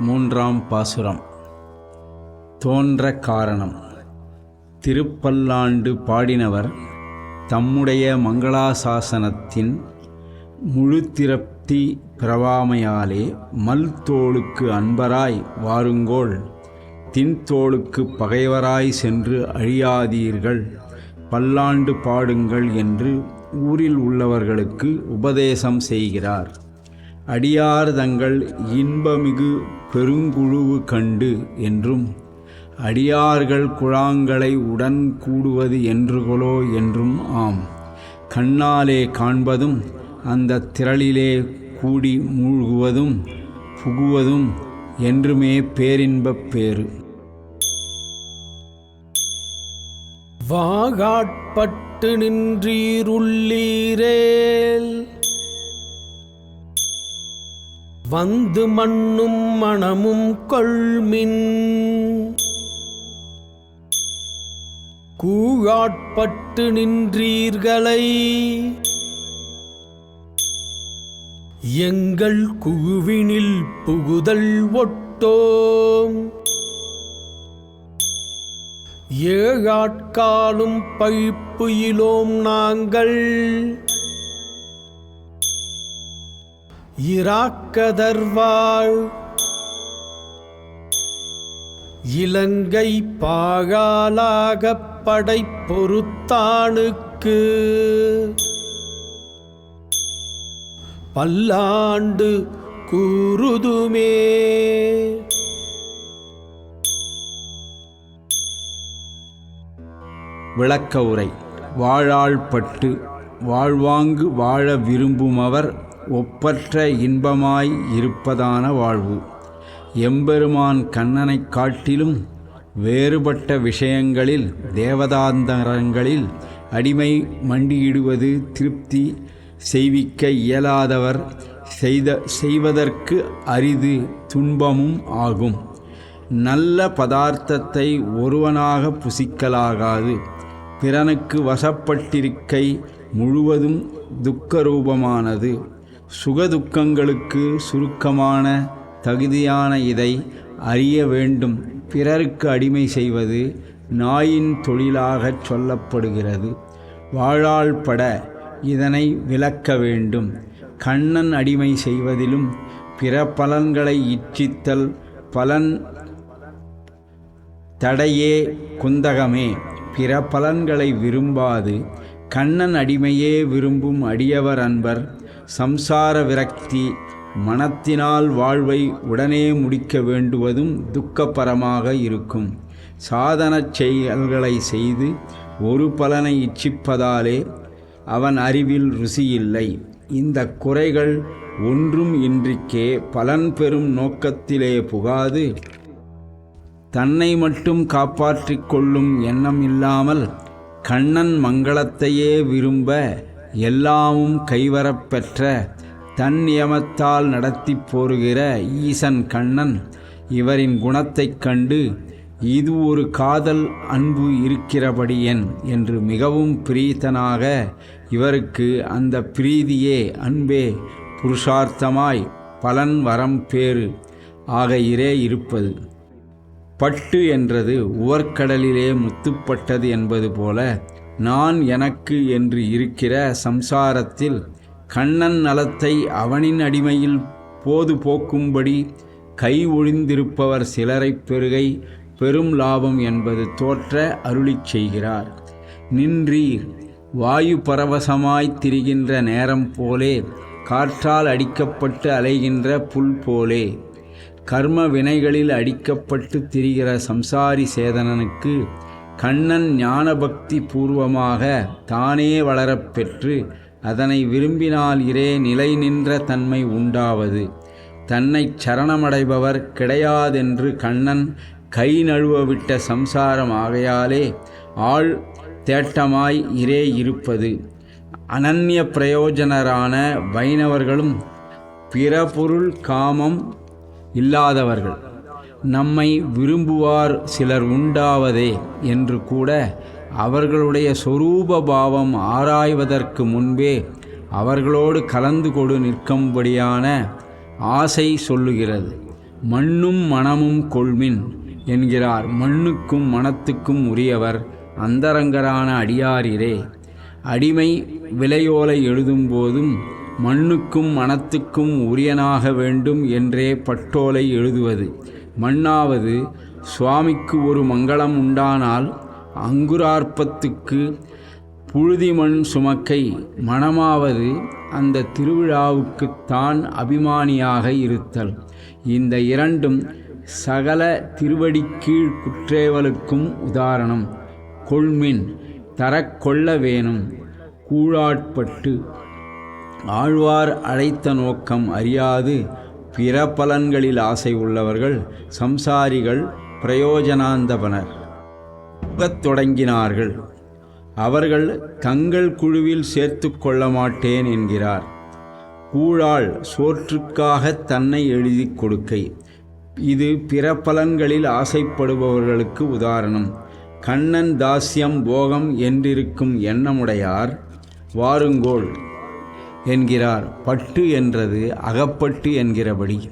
மூன்றாம் பாசுரம். தோன்ற காரணம். திருப்பல்லாண்டு பாடினவர் தம்முடைய மங்களாசாசனத்தின் முழு திரப்தி பிரவாமையாலே மல்தோளுக்கு அன்பராய் வாருங்கோள் தின்தோளுக்கு பகைவராய் சென்று அழியாதீர்கள் பல்லாண்டு பாடுங்கள் என்று ஊரில் உள்ளவர்களுக்கு உபதேசம் செய்கிறார். அடியார் தங்கள் இன்பமிகு பெருங்குழுவு கண்டு என்றும் அடியார்கள் குழாங்களை உடன் கூடுவது என்றுகொலோ என்றும் ஆம். கண்ணாலே காண்பதும் அந்த திரளிலே கூடி மூழ்குவதும் புகுவதும் என்றுமே பேரின்பப் பேறு. வாகாட்பட்டு நின்றீருள்ளீரேல் வந்து மண்ணும் மணமும் கொள்மின். கூழாட்பட்டு நின்றீர்களை. எங்கள் குழுவினில் புகுதல் ஒட்டோம். ஏழாட்காலும் பழிப்புயிலோம் நாங்கள். இராக்கதர்வாள். இலங்கை பாகாலாக படை பொறுத்தானுக்கு பல்லாண்டு கூறுதுமே. விளக்க உரை. வாழாள்பட்டு வாழ்வாங்கு வாழ விரும்புமவர் ஒப்பற்ற இன்பமாய் இருப்பதான வாழ்வு. எம்பெருமான் கண்ணனைக் காட்டிலும் வேறுபட்ட விஷயங்களில் தேவதாந்தரங்களில் அடிமை மண்டியிடுவது திருப்தி செய்விக்க இயலாதவர் செய்த செய்வதற்கு அரிது துன்பமும் ஆகும். நல்ல பதார்த்தத்தை ஒருவனாக புசிக்கலாகாது. பிறனுக்கு வசப்பட்டிருக்கை முழுவதும் துக்கரூபமானது. சுகதுக்கங்களுக்கு சுருக்கமான தகுதியான இதை அறிய வேண்டும். பிறருக்கு அடிமை செய்வது நாயின் தொழிலாகச் சொல்லப்படுகிறது. வாழாள் பட இதனை விளக்க வேண்டும். கண்ணன் அடிமை செய்வதிலும் பிற பலன்களை இச்சித்தல் பலன் தடையே குந்தகமே. பிற பலன்களை விரும்பாது. கண்ணன் அடிமையே விரும்பும் அடியவர் அன்பர் சம்சார விரக்தி மனத்தினால் வாழ்வை உடனே முடிக்க வேண்டுவதும் துக்கப்பரமாக இருக்கும். சாதனச் செயல்களை செய்து ஒரு பலனை இச்சிப்பதாலே அவன் அறிவில் ருசியில்லை. இந்த குறைகள் ஒன்றும் இன்றிக்கே பலன் பெறும் நோக்கத்திலே புகாது. தன்னை மட்டும் காப்பாற்றிக் கொள்ளும் எண்ணம் இல்லாமல் கண்ணன் மங்களத்தையே விரும்ப எல்லாமும் கைவரப்பெற்ற தன் நியமத்தால் நடத்தி போருகிற ஈசன் கண்ணன் இவரின் குணத்தைக் கண்டு இது ஒரு காதல் அன்பு இருக்கிறபடியன் என்று மிகவும் பிரீத்தனாக இவருக்கு அந்த பிரீதியே அன்பே புருஷார்த்தமாய் பலன் வரம் பேறு ஆக இரே இருப்பது. பட்டு என்றது உவர்க்கடலிலே முத்துப்பட்டது என்பது போல நான் எனக்கு என்று இருக்கிற சம்சாரத்தில் கண்ணன் நலத்தை அவனின் அடிமையில் போது போக்கும்படி கை ஒழிந்திருப்பவர் சிலரைப் பெருகை பெரும் லாபம் என்பது தோற்ற அருளிச் செய்கிறார். நின்றீர் வாயு பரவசமாய்த் திரிகின்ற நேரம் போலே காற்றால் அடிக்கப்பட்டு அலைகின்ற புல் போலே கர்ம வினைகளில் அடிக்கப்பட்டு திரிகிற சம்சாரி சேதனனுக்கு கண்ணன் ஞானபக்தி பூர்வமாக தானே வளரப்பெற்று அதனை விரும்பினால் இரே நிலை நின்ற தன்மை உண்டாவது. தன்னைச் சரணமடைபவர் கிடையாதென்று கண்ணன் கை நழுவவிட்ட சம்சாரம் ஆகையாலே ஆள் தேட்டமாய் இரே இருப்பது. அனன்ய பிரயோஜனரான வைணவர்களும் பிறபொருள் காமம் இல்லாதவர்கள். நம்மை விரும்புவார் சிலர் உண்டாவதே என்று கூட அவர்களுடைய சொரூப பாவம் ஆராய்வதற்கு முன்பே அவர்களோடு கலந்து கொடு நிற்கும்படியான ஆசை சொல்லுகிறது. மண்ணும் மனமும் கொள்மின் என்கிறார். மண்ணுக்கும் மனத்துக்கும் உரியவர் அந்தரங்கரான அடியாரிரே. அடிமை விலையோலை எழுதும்போதும் மண்ணுக்கும் மனத்துக்கும் உரியனாக வேண்டும் என்றே பட்டோலை எழுதுவது. மண்ணாவது சுவாமிக்கு ஒரு மங்களம் உண்டானால் அங்குரார்ப்பத்துக்கு புழுதி மண் சுமக்கை மணமாவது அந்த திருவிழாவுக்குத்தான் அபிமானியாக இருத்தல். இந்த இரண்டும் சகல திருவடிக்கீழ் குற்றேவலுக்கும் உதாரணம். கொள்மின் தரக்கொள்ள வேணும். கூழாட்பட்டு ஆழ்வார் அழைத்த நோக்கம் அறியாது. பிற பலன்களில் ஆசை உள்ளவர்கள் சம்சாரிகள் பிரயோஜனாந்தபனர். தொடங்கினார்கள். அவர்கள் தங்கள் குழுவில் சேர்த்து கொள்ள மாட்டேன் என்கிறார். கூழால் சோற்றுக்காக தன்னை எழுதி கொடுக்கை. இது பிற பலன்களில் ஆசைப்படுபவர்களுக்கு உதாரணம். கண்ணன் தாஸ்யம் போகம் என்றிருக்கும் எண்ணமுடையார் வாருங்கோள். என்கிறார். பட்டு என்றது அகப்பட்டு என்கிறபடி.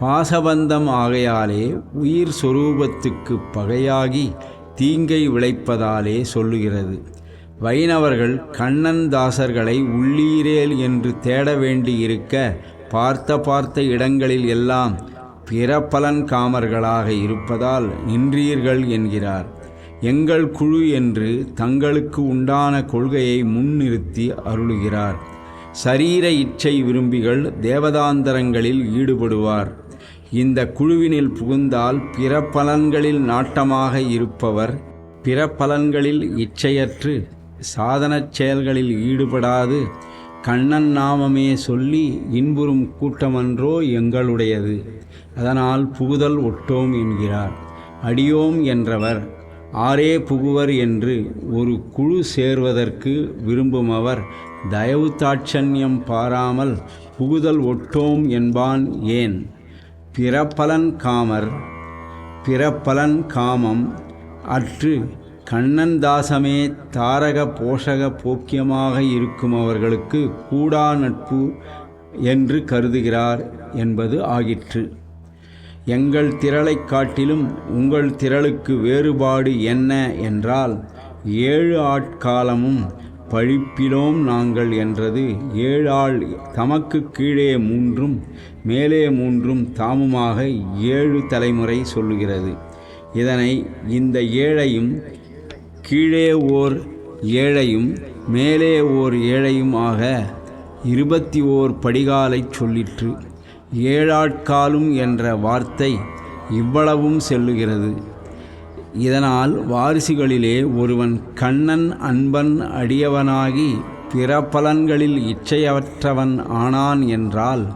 பாசபந்தம் ஆகையாலே உயிர் சொரூபத்துக்கு பகையாகி தீங்கை விளைப்பதாலே சொல்லுகிறது. வைணவர்கள் கண்ணன் தாசர்களை உள்ளீரேல் என்று தேட வேண்டியிருக்க பார்த்த பார்த்த இடங்களில் எல்லாம் பிற பலன் காமர்களாக இருப்பதால் நின்றீர்கள் என்கிறார். எங்கள் குழு என்று தங்களுக்கு உண்டான கொள்கையை முன்னிறுத்தி அருளுகிறார். சரீர இச்சை விரும்பிகள் தேவதாந்தரங்களில் ஈடுபடுவார். இந்த குழுவினில் புகுந்தால் பிற பலன்களில் நாட்டமாக இருப்பவர் பிற பலன்களில் இச்சையற்று சாதனச் செயல்களில் ஈடுபடாது கண்ணன் நாமமே சொல்லி இன்புறும் கூட்டமன்றோ எங்களுடையது. அதனால் புகுதல் ஒட்டோம் என்கிறார். அடியோம் என்றவர் ஆரே புகுவர் என்று ஒரு குழு சேர்வதற்கு விரும்புமவர் தயவு தாட்சண்யம் பாராமல் புகுதல் ஒட்டோம் என்பான் ஏன்? பிறப்பலன் காமர் பிறப்பலன் காமம் அற்று கண்ணன் தாசமே தாரக போஷக போக்கியமாக இருக்கும் அவர்களுக்கு கூடா நட்பு என்று கருதுகிறார் என்பது ஆகிற்று. எங்கள் திரளைக் காட்டிலும் உங்கள் திரளுக்கு வேறுபாடு என்ன என்றால் ஏழு ஆட்காலமும் பழிப்பிலோம் நாங்கள் என்றது ஏழாள் தமக்கு கீழே மூன்றும் மேலே மூன்றும் தாமுமாக ஏழு தலைமுறை சொல்லுகிறது. இதனை இந்த ஏழையும் கீழே ஓர் ஏழையும் மேலே ஓர் ஏழையும் ஆக இருபத்தி ஓர் படிகாலைச் சொல்லிற்று. ஏழாட்காலும் என்ற வார்த்தை இவ்வளவும் செல்லுகிறது. இதனால் வாரிசுகளிலே ஒருவன் கண்ணன் அன்பன் அடியவனாகி பிற பலன்களில் இச்சையற்றவன் ஆனான் என்றால்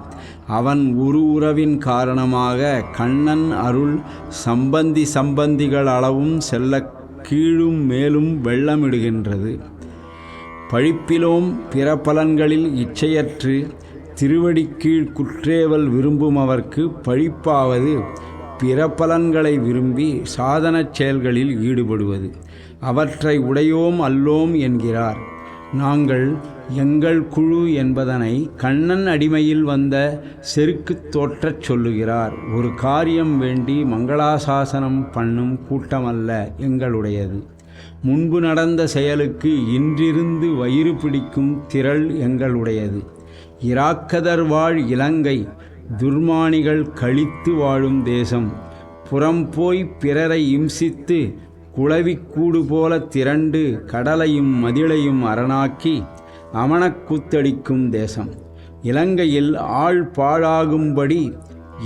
அவன் உரு உறவின் காரணமாக கண்ணன் அருள் சம்பந்தி சம்பந்திகள் அளவும் செல்ல கீழும் மேலும் வெள்ளமிடுகின்றது. பழிப்பிலோம் பிற பலன்களில் இச்சையற்று திருவடிக்கீழ் குற்றேவல் விரும்புமவர்க்கு பழிப்பாவது பிற பலன்களை விரும்பி சாதனச் செயல்களில் ஈடுபடுவது. அவற்றை உடையோம் அல்லோம் என்கிறார். நாங்கள் எங்கள் குழு என்பதனை கண்ணன் அடிமையில் வந்த செருக்குத் தோற்றச் சொல்லுகிறார். ஒரு காரியம் வேண்டி மங்களாசாசனம் பண்ணும் கூட்டமல்ல எங்களுடையது. முன்பு நடந்த செயலுக்கு இன்றிருந்து வயிறு பிடிக்கும் திரள் எங்களுடையது. இராக்கதர் வாழ் இலங்கை துர்மானிகள் கழித்து வாழும் தேசம். புறம்போய் பிறரை இம்சித்து குளவிக்கூடு போல திரண்டு கடலையும் மதிலையும் அரணாக்கி அமணக்கூத்தடிக்கும் தேசம். இலங்கையில் ஆள் பாழாகும்படி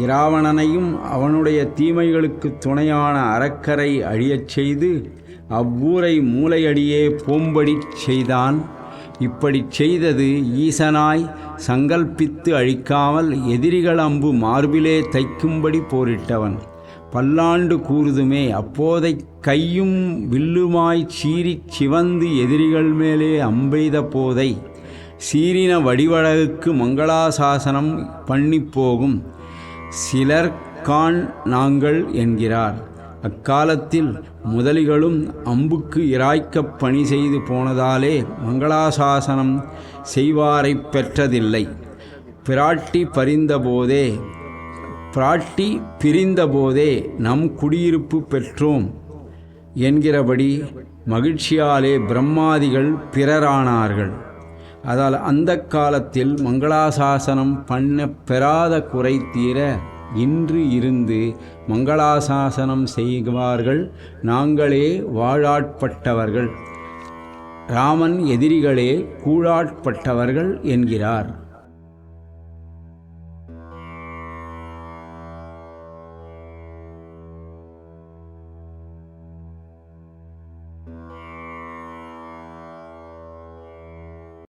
இராவணனையும் அவனுடைய தீமைகளுக்கு துணையான அறக்கரை அழியச் செய்து அவ்வூரை மூலையடியே போம்படி செய்தான். இப்படி செய்தது ஈசனாய் சங்கல்பித்து அழிக்காமல் எதிரிகள் அம்பு மார்பிலே தைக்கும்படி போரிட்டவன். பல்லாண்டு கூறுதுமே அப்போதை கையும் வில்லுமாய் சீறிச் சிவந்து எதிரிகள் மேலே அம்பெய்த போதை. சீரின வடிவழகுக்கு மங்களாசாசனம் பண்ணி போகும். சிலர் கான் நாங்கள் என்கிறார். அக்காலத்தில் முதலிகளும் அம்புக்கு இராய்க்கப் பணி செய்து போனதாலே மங்களாசாசனம் செய்வாரைப் பெற்றதில்லை. பிராட்டி பறிந்தபோதே பிராட்டி பிரிந்தபோதே நம் குடியிருப்பு பெற்றோம் என்கிறபடி மகிழ்ச்சியாலே பிரம்மாதிகள் பிறரானார்கள். அதால் அந்த காலத்தில் மங்களாசாசனம் பண்ண பெறாத குறை தீர இன்று இருந்து மங்களாசாசனம் செய்வார்கள். நாங்களே வாழாட்பட்டவர்கள். ராமன் எதிரிகளே கூழாட்பட்டவர்கள் என்கிறார்.